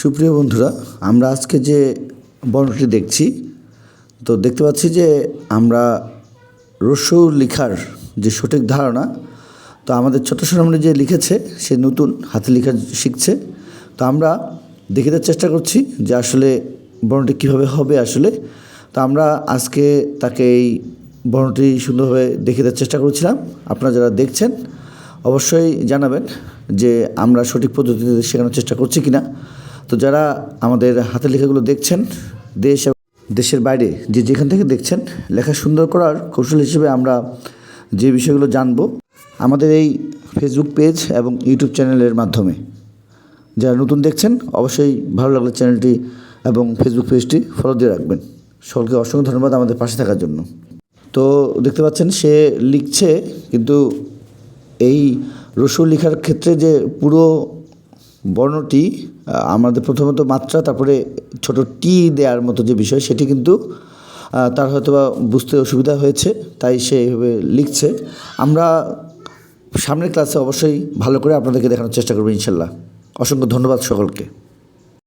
সুপ্রিয় বন্ধুরা, আমরা আজকে যে বর্ণটি দেখছি, তো দেখতে পাচ্ছি যে আমরা রস্যৌ লেখার যে সঠিক ধারণা, তো আমাদের ছোট সোনামণি যে লিখেছে, সে নতুন হাতে লেখা শিখছে। তো আমরা দেখে দেওয়ার চেষ্টা করছি যে আসলে বর্ণটি কীভাবে হবে আসলে। তো আমরা আজকে তাকে এই বর্ণটি সুন্দরভাবে দেখে দেওয়ার চেষ্টা করেছিলাম। আপনারা যারা দেখছেন, অবশ্যই জানাবেন যে আমরা সঠিক পদ্ধতিতে শেখানোর চেষ্টা করছি কি না তো যারা আমাদের হাতের লেখাগুলো দেখছেন, দেশ দেশের বাইরে যে যেখান থেকে দেখছেন, লেখা সুন্দর করার কৌশল হিসেবে আমরা যে বিষয়গুলো জানব, আমাদের এই ফেসবুক পেজ এবং ইউটিউব চ্যানেলের মাধ্যমে। যারা নতুন দেখছেন, অবশ্যই ভালো লাগলে চ্যানেলটি এবং ফেসবুক পেজটি ফলো দিয়ে রাখবেন। সকলকে অসংখ্য ধন্যবাদ আমাদের পাশে থাকার জন্য। তো দেখতে পাচ্ছেন, সে লিখছে, কিন্তু এই রসু লেখার ক্ষেত্রে যে পুরো বর্ণটি আমাদের প্রথমত মাত্রা, তারপরে ছোট টি দেওয়ার মতো যে বিষয়, সেটি কিন্তু তার হয়তো বা বুঝতে অসুবিধা হয়েছে, তাই সে এইভাবে লিখছে। আমরা সামনের ক্লাসে অবশ্যই ভালো করে আপনাদেরকে দেখানোর চেষ্টা করব, ইনশাল্লাহ। অসংখ্য ধন্যবাদ সকলকে।